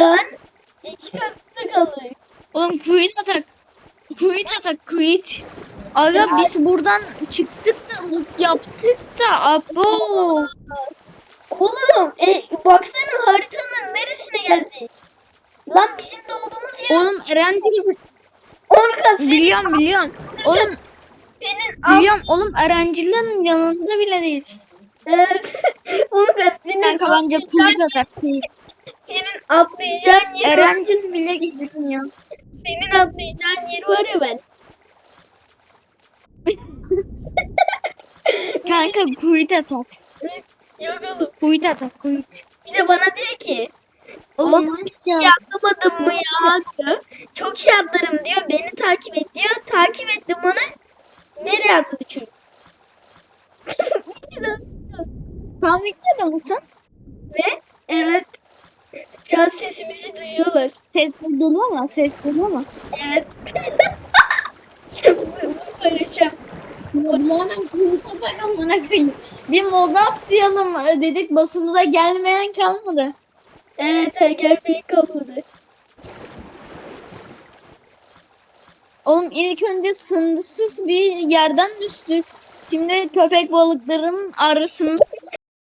lan. İki katlı kalıyor. Oğlum quit atak. Quit atak quit. Aga Ya. biz buradan çıktık da loot yaptık da abo. Oğlum e, baksana haritanın neresine geldik? Lan bizim doğduğumuz yer Oğlum Erencil Orkan senin, biliyorum biliyorum. Oğlum senin biliyorum oğlum Erencil'in yanında bile değiliz. Evet. Orkan senin, Kanka bence atlayacağın, quit atak değil. Atlayacağın yer var. Erencil bile gitmiyor. Senin atlayacağın yer var ya ben. Kanka quit atak. Oğlum. Quit atak quit. Bir de bana diyor ki Oğlum hiç ya. atlamadım mı ya diyor. Çok iyi atlarım diyor. Beni takip et diyor. Takip ettim onu. Nereye attı bu çocuk? De- Tam videoda mısın? Ve evet. Şu an sesimizi duyuyorlar. Ses geliyor mu? Ses geliyor mu? Evet. Bunu paylaşacağım. Bir moda atlayalım dedik basımıza gelmeyen kalmadı. Evet, gelmeyi kalmadı. Oğlum ilk önce sınırsız bir yerden düştük. Şimdi köpek balıklarının arasında